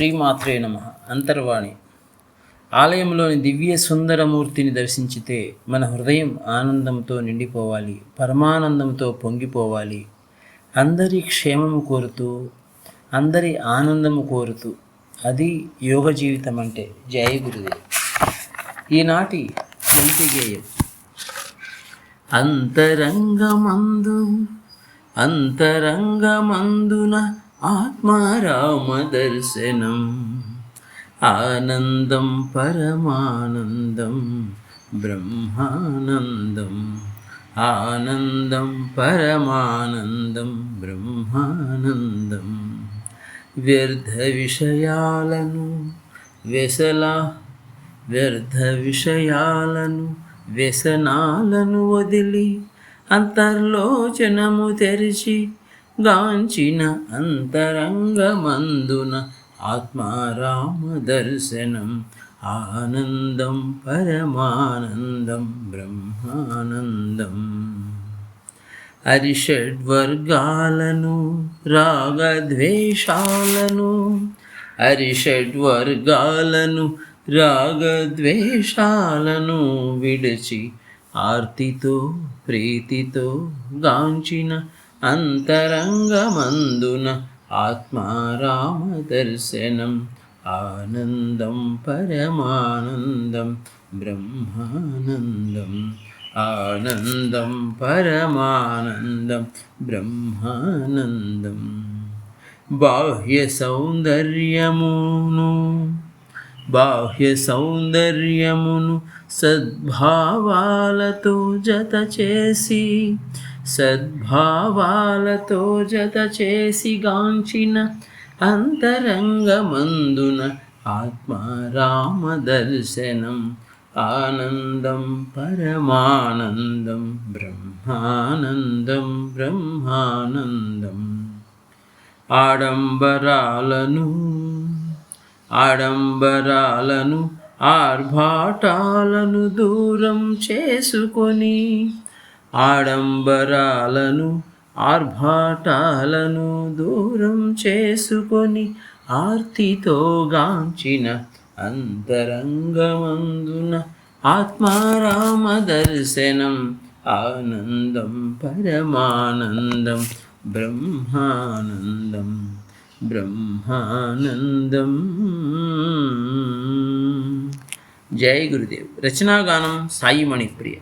శ్రీమాత్రే నమ. అంతర్వాణి. ఆలయంలోని దివ్య సుందరమూర్తిని దర్శించితే మన హృదయం ఆనందంతో నిండిపోవాలి పరమానందంతో పొంగిపోవాలి. అందరి క్షేమము కోరుతూ అందరి ఆనందము కోరుతూ. అది యోగ జీవితం అంటే జయ గురుదేవ్. ఈనాటి ఎంపి గేయం అంతరంగమందు అంతరంగమందున ఆత్మారామ దర్శనం ఆనందం పరమానందం బ్రహ్మానందం ఆనందం పరమానందం బ్రహ్మానందం వ్యర్థ విషయాలను వ్యసల వ్యర్థ విషయాలను వ్యసనాలను వదిలి అంతర్లోచనము తెరిచి గాంచిన అంతరంగమందున ఆత్మారామ దర్శనం ఆనందం పరమానందం బ్రహ్మానందం. అరిషడ్వర్గాలను రాగద్వేషాలను అరిషడ్వర్గాలను రాగద్వేషాలను విడిచి ఆర్తితో ప్రీతితో గాంచిన అంతరంగమందున ఆత్మారామ దర్శనం. ఆనందం పరమానందం బ్రహ్మానందం. ఆనందం పరమానందం బ్రహ్మానందం. బాహ్య సౌందర్యమును బాహ్య సౌందర్యమును సద్భావాలతో జత చేసి సద్భావాలతో జత చేసి గాంచిన అంతరంగమందున ఆత్మారామ దర్శనం ఆనందం పరమానందం బ్రహ్మానందం బ్రహ్మానందం. ఆడంబరాలను ఆడంబరాలను ఆర్భాటాలను దూరం చేసుకొని ఆడంబరాలను ఆర్భాటాలను దూరం చేసుకొని ఆర్తితో గాంచిన అంతరంగమందున ఆత్మారామ దర్శనం ఆనందం పరమానందం బ్రహ్మానందం. బ్రహ్మానందం జై గురుదేవ్ రచనాగానం సాయి మణిప్రియ